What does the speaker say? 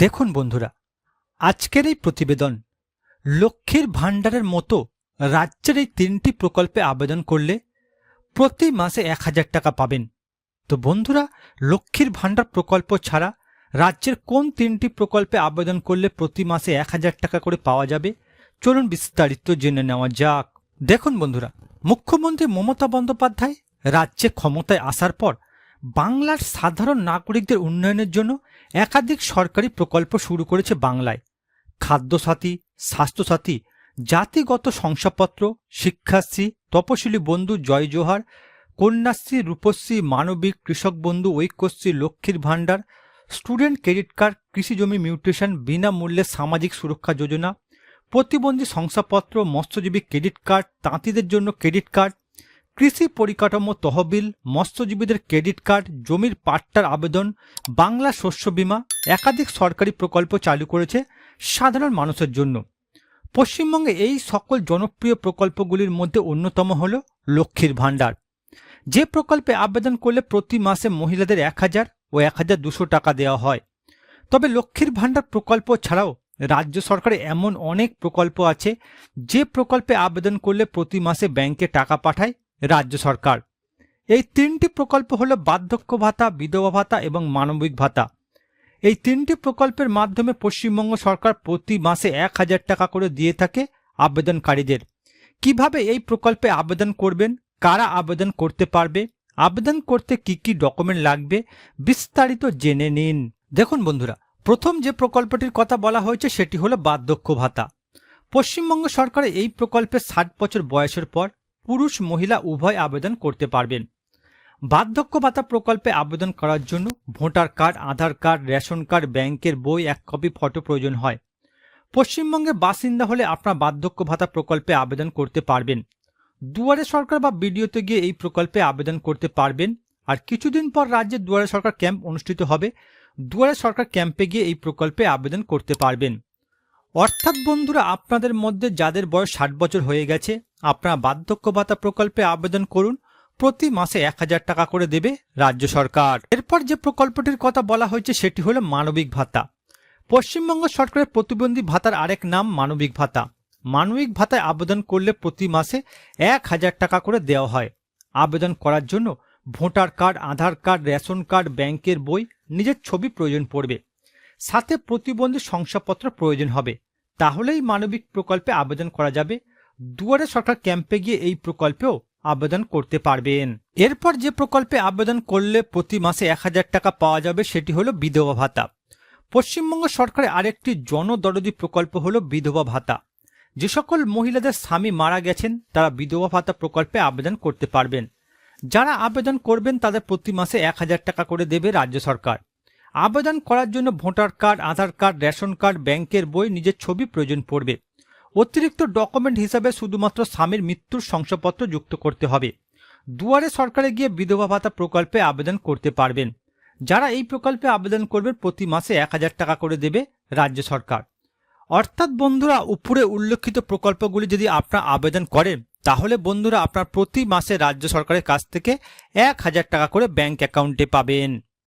দেখুন বন্ধুরা, আজকের এই প্রতিবেদন লক্ষ্মীর ভাণ্ডারের মতো রাজ্যের এই তিনটি প্রকল্পে আবেদন করলে প্রতি মাসে এক হাজার টাকা পাবেন। তো বন্ধুরা, লক্ষ্মীর ভাণ্ডার প্রকল্প ছাড়া রাজ্যের কোন তিনটি প্রকল্পে আবেদন করলে প্রতি মাসে এক হাজার টাকা করে পাওয়া যাবে? চলুন বিস্তারিত জেনে নেওয়া যাক। দেখুন বন্ধুরা, মুখ্যমন্ত্রী মমতা বন্দ্যোপাধ্যায় রাজ্যে ক্ষমতায় আসার পর বাংলার সাধারণ নাগরিকদের উন্নয়নের জন্য একাধিক সরকারি প্রকল্প শুরু করেছে বাংলায়। খাদ্যসাথী, স্বাস্থ্যসাথী, জাতিগত শংসাপত্র, শিক্ষাশ্রী, তপশিলি বন্ধু জয় জোহার, কন্যাশ্রী, রূপশ্রী, মানবিক, কৃষক বন্ধু, ঐক্যশ্রী, লক্ষ্মীর ভাণ্ডার, স্টুডেন্ট ক্রেডিট কার্ড, কৃষি জমি মিউটেশন, বিনামূল্যে সামাজিক সুরক্ষা যোজনা, প্রতিবন্ধী শংসাপত্র, মৎস্যজীবী ক্রেডিট কার্ড, তাঁতিদের জন্য ক্রেডিট কার্ড কৃষি পরিকাঠামো তহবিল, মৎস্যজীবীদের ক্রেডিট কার্ড, জমির পাট্টার আবেদন, বাংলা শস্য বীমা, একাধিক সরকারি প্রকল্প চালু করেছে সাধারণ মানুষের জন্য। পশ্চিমবঙ্গে এই সকল জনপ্রিয় প্রকল্পগুলির মধ্যে অন্যতম হল লক্ষ্মীর ভাণ্ডার। যে প্রকল্পে আবেদন করলে প্রতি মাসে মহিলাদের এক হাজার ও এক হাজার দুশো টাকা দেওয়া হয়। তবে লক্ষ্মীর ভাণ্ডার প্রকল্প ছাড়াও রাজ্য সরকারে এমন অনেক প্রকল্প আছে, যে প্রকল্পে আবেদন করলে প্রতি মাসে ব্যাংকে টাকা পাঠায় রাজ্য সরকার। এই তিনটি প্রকল্প হল বার্ধক্য ভাতা, বিধবা ভাতা এবং মানবিক ভাতা। এই তিনটি প্রকল্পের মাধ্যমে পশ্চিমবঙ্গ সরকার প্রতি মাসে এক হাজার টাকা করে দিয়ে থাকে আবেদনকারীদের। কীভাবে এই প্রকল্পে আবেদন করবেন? কারা আবেদন করতে পারবে? আবেদন করতে কি কি ডকুমেন্ট লাগবে? বিস্তারিত জেনে নিন। দেখুন বন্ধুরা, প্রথম যে প্রকল্পটির কথা বলা হয়েছে সেটি হলো বার্ধক্য ভাতা। পশ্চিমবঙ্গ সরকার এই প্রকল্পে ষাট বছর বয়সের পর পুরুষ মহিলা উভয় আবেদন করতে পারবেন। বার্ধক্য ভাতা প্রকল্পে আবেদন করার জন্য voter card, Aadhaar card, ration card, ব্যাংকের বই, এক কপি ফটো প্রয়োজন হয়। পশ্চিমবঙ্গে বাসিন্দা হলে আপনার বার্ধক্য ভাতা প্রকল্পে আবেদন করতে পারবেন। দুয়ারে সরকার বা বিডিওতে গিয়ে এই প্রকল্পে আবেদন করতে পারবেন। আর কিছুদিন পর রাজ্যে দুয়ারে সরকার ক্যাম্প অনুষ্ঠিত হবে। দুয়ারে সরকার ক্যাম্পে গিয়ে এই প্রকল্পে আবেদন করতে পারবেন। অর্থাৎ বন্ধুরা, আপনাদের মধ্যে যাদের বয়স ষাট বছর হয়ে গেছে আপনারা বার্ধক্য ভাতা প্রকল্পে আবেদন করুন। প্রতি মাসে এক হাজার টাকা করে দেবে রাজ্য সরকার। এরপর যে প্রকল্পটির কথা বলা হয়েছে, সেটি হলো মানবিক ভাতা। পশ্চিমবঙ্গ সরকারের প্রতিবন্ধী ভাতার আরেক নাম মানবিক ভাতা। মানবিক ভাতায় আবেদন করলে প্রতি মাসে এক হাজার টাকা করে দেওয়া হয়। আবেদন করার জন্য voter card, Aadhaar card, ration card, ব্যাংকের বই, নিজের ছবি প্রয়োজন পড়বে। সাথে প্রতিবন্ধী শংসাপত্র প্রয়োজন হবে। তাহলেই মানবিক প্রকল্পে আবেদন করা যাবে। দুয়ারে সরকার ক্যাম্পে গিয়ে এই প্রকল্পেও আবেদন করতে পারবেন। এরপর যে প্রকল্পে আবেদন করলে প্রতি মাসে এক হাজার টাকা পাওয়া যাবে, সেটি হলো বিধবা ভাতা। পশ্চিমবঙ্গ সরকারের আরেকটি জনদরদি প্রকল্প হলো বিধবা ভাতা। যে সকল মহিলাদের স্বামী মারা গেছেন, তারা বিধবা ভাতা প্রকল্পে আবেদন করতে পারবেন। যারা আবেদন করবেন, তাদের প্রতি মাসে এক হাজার টাকা করে দেবে রাজ্য সরকার। আবেদন করার জন্য voter card, Aadhaar card, ration card, ব্যাংকের বই, নিজের ছবি প্রয়োজন পড়বে। অতিরিক্ত ডকুমেন্ট হিসাবে শুধুমাত্র স্বামীর মৃত্যুর শংসাপত্র যুক্ত করতে হবে। দুয়ারে সরকারে গিয়ে বিধবা ভাতা প্রকল্পে আবেদন করতে পারবেন। যারা এই প্রকল্পে আবেদন করবেন প্রতি মাসে এক হাজার টাকা করে দেবে রাজ্য সরকার। অর্থাৎ বন্ধুরা, উপরে উল্লেখিত প্রকল্পগুলি যদি আপনারা আবেদন করেন, তাহলে বন্ধুরা আপনার প্রতি মাসে রাজ্য সরকারের কাছ থেকে এক হাজার টাকা করে ব্যাংক অ্যাকাউন্টে পাবেন।